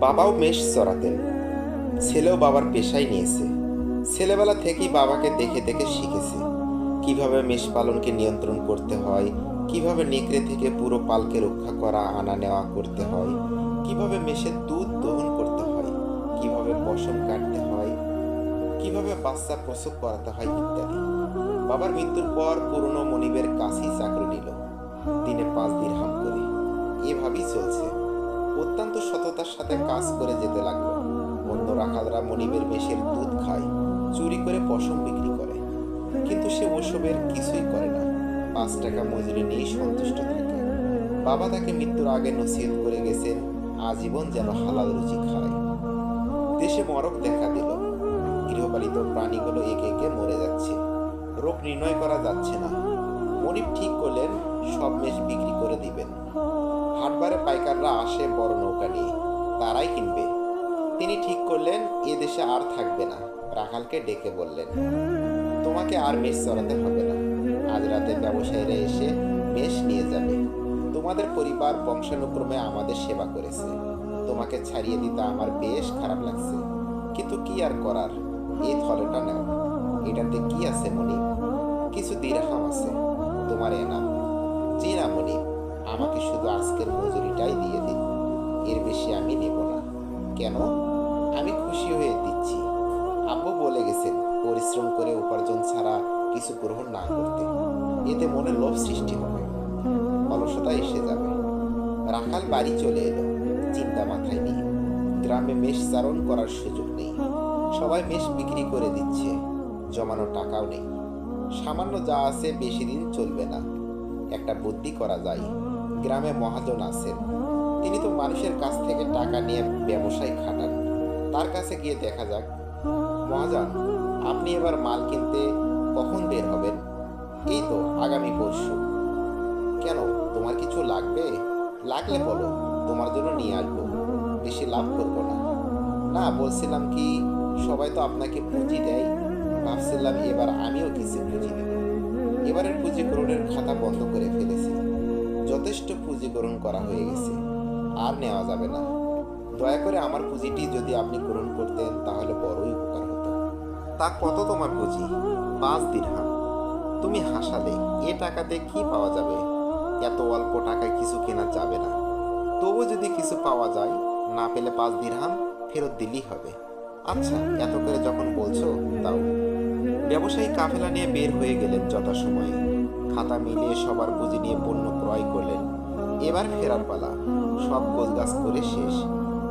বাবাও মেষ চড়াতেন। ছেলেও বাবার পেশাই নিয়েছে। ছেলেবেলা থেকেই বাবাকে দেখে দেখে শিখেছে। কীভাবে মেষ পালনকে নিয়ন্ত্রণ করতে হয়, কীভাবে নেকড়ে থেকে পুরো পালকে রক্ষা করা, আনা নেওয়া করতে হয়, কীভাবে মেষের দুধ দহন করতে হয়, কীভাবে পশম কাটতে হয়, কীভাবে বাচ্চা প্রসব করাতে হয় ইত্যাদি। বাবার মৃত্যুর পর পুরনো মনিবের কাছেই চাকরি নিল। দিনে পাঁচ দিন হাম করে। এভাবেই চলছে। অত্যন্ত সততার সাথে কাজ করে যেতে লাগল। অন্য রাখালরা মনিবের মেষের দুধ খায়, চুরি করে পশম বিক্রি করে। কিন্তু সে ওসবের কিছুই করে না। পাঁচ টাকা মজুরি নিয়েই সন্তুষ্ট থাকে। বাবা তাকে মৃত্যুর আগে নসিহত করে গেছেন, আজীবন যেন হালাল রুচি খায়। দেশে মরক দেখা দিল। গৃহপালিত প্রাণীগুলো একে একে মরে যাচ্ছে। রোগ নির্ণয় করা যাচ্ছে না। মনিব ঠিক করলেন, সব মেষ বিক্রি করে দিবেন। হাটবারে পাইকাররা আসে বড় নৌকা নিয়ে। তারাই কিনবে। তিনি ঠিক করলেন, এ দেশে আর থাকবে না। রাখালকে ডেকে বললেন, তোমাকে আর মেষ চড়াতে হবে না। আজ রাতে ব্যবসায়ীরা এসে মেষ নিয়ে যাবে। তোমাদের পরিবার বংশানুক্রমে আমাদের সেবা করেছে। তোমাকে ছাড়িয়ে দিতে আমার বেশ খারাপ লাগছে। কিন্তু কি আর করার? এই থলেটা নাও। এটাতে কি আছে মনিব কিছু দিরহাম আছে। তোমার এনাম জি না আমাকে শুধু আজকের মজুরিটাই দিয়ে দিন। এর বেশি আমি নেব না। কেন? আমি খুশি হয়ে দিচ্ছি। আব্বু বলে গেছেন, পরিশ্রম করে উপার্জন ছাড়া কিছু গ্রহণ না করতে। এতে মনে লোভ সৃষ্টি হবে। অলসতা এসে যাবে। রাখাল বাড়ি চলে এলো। চিন্তা মাথায় নিয়ে। গ্রামে মেষ চারণ করার সুযোগ নেই। সবাই মেষ বিক্রি করে দিচ্ছে। জমানো টাকাও নেই। সামান্য যা আছে বেশি দিন চলবে না। একটা বুদ্ধি করা যায়। গ্রামে মহাজন আছেন। তিনি তো মানুষের কাছ থেকে টাকা নিয়ে ব্যবসায় খাটান। তার কাছে গিয়ে দেখা যাক। মহাজন, আপনি এবার মাল কিনতে কখন বের হবেন? এই তো আগামী পরশু। কেন, তোমার কিছু লাগবে? লাগলে বলো, তোমার জন্য নিয়ে আসব। বেশি লাভ করব না। না, বলছিলাম কি, সবাই তো আপনাকে পুঁজি দেয়। ভাবছিলাম এবার আমিও কিছু পুঁজি দেব এবারের পুঁজি গ্রহণের খাতা বন্ধ করে যথেষ্ট পুঁজি গ্রহণ করা হয়ে গেছে। আর নেওয়া যাবে না। দয়া করে আমার পুঁজিটি যদি আপনি গ্রহণ করতেন, তাহলে বড়ই উপকার হতো। তা কত তোমার পুঁজি? পাঁচ দিরহাম। তুমি হাসালে এ টাকাতে কি পাওয়া যাবে? এত অল্প টাকায় কিছু কেনা যাবে না। তবু যদি কিছু পাওয়া যায়, না পেলে পাঁচ দিরহাম ফেরত দিলেই হবে। আচ্ছা এত করে যখন বলছো, তাও। ব্যবসায়ী কাফেলা নিয়ে বের হয়ে গেলেন যথাসময়ে। খাতা মিলিয়ে সবার পুঁজি নিয়ে পণ্য ক্রয় করলেন। এবার ফেরার পালা। সব গোছগাছ করে শেষ।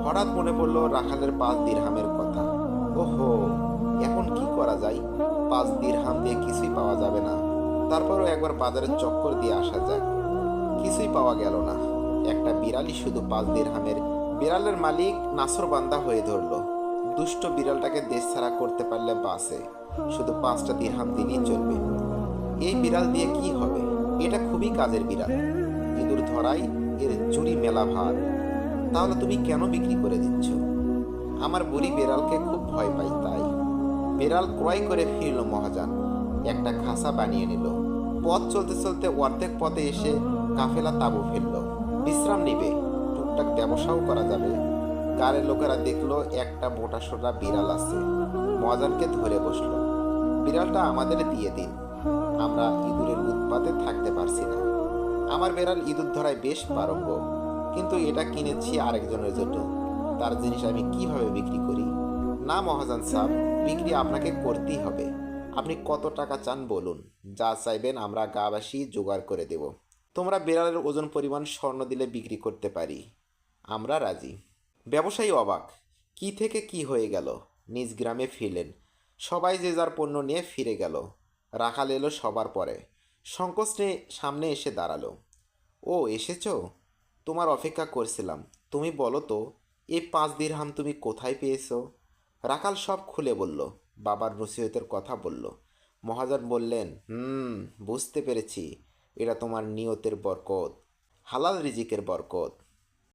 হঠাৎ মনে পড়ল রাখালের পাঁচ দিরহামের কথা। ওহো, এখন কি করা যায়? পাঁচ দিরহাম দিয়ে কিছুই পাওয়া যাবে না। তারপরও একবার বাজারের চক্কর দিয়ে আসা যাক। কিছুই পাওয়া গেল না। একটা বিড়ালই শুধু পাঁচ দিরহামের। বিড়ালের মালিক নাসর বান্দা হয়ে ধরলো। দুষ্ট বিড়ালটাকে দেশ ছাড়া করতে পারলে বাসে শুধু পাঁচটা দিরহাম দিলেই চলবে। এই বিড়াল দিয়ে কি হবে? এটা খুবই কাজের বিড়াল। ইঁদুর ধরাই এর চুরি মেলা ভার। তাহলে তুমি কেন বিক্রি করে দিচ্ছ? আমার বুড়ি বেড়ালকে খুব ভয় পাই তাই। বেড়াল ক্রয় করে ফিরল মহাজান একটা খাসা বানিয়ে নিল। পথ চলতে চলতে অর্ধেক পথে এসে কাফেলা তাবু ফেলল। বিশ্রাম নিবে। টুকটাক ব্যবসাও করা যাবে। গাড়ির লোকেরা দেখল একটা মোটা সোটা বিড়াল আছে। মহাজানকে ধরে বসল। বিড়ালটা আমাদের দিয়ে দিন। আমরা ইঁদুরের উৎপাতে থাকতে পারছি না। আমার বেড়াল ইঁদুর ধরায় বেশ পারঙ্গ কিন্তু এটা কিনেছি আরেকজনের জন্য। তার জিনিস আমি কীভাবে বিক্রি করি? না মহাজান সাহেব বিক্রি আপনাকে করতেই হবে। আপনি কত টাকা চান বলুন। যা চাইবেন আমরা গাবাসী জোগাড় করে দেব। তোমরা বিড়ালের ওজন পরিমাণ স্বর্ণ দিলে বিক্রি করতে পারি। আমরা রাজি। ব্যবসায়ী অবাক, কি থেকে কি হয়ে গেল? নিজ গ্রামে ফিরলেন। সবাই যে যার পণ্য নিয়ে ফিরে গেল। রাখাল এলো সবার পরে। সংকোচ সামনে এসে দাঁড়াল। ও, এসেছ? তোমার অপেক্ষা করছিলাম। তুমি বলো তো এই পাঁচ দিরহাম তুমি কোথায় পেয়েছ? রাখাল সব খুলে বলল। বাবার নসিহতের কথা বলল। মহাজন বললেন, হুম, বুঝতে পেরেছি। এটা তোমার নিয়তের বরকত, হালাল রিজিকের বরকত।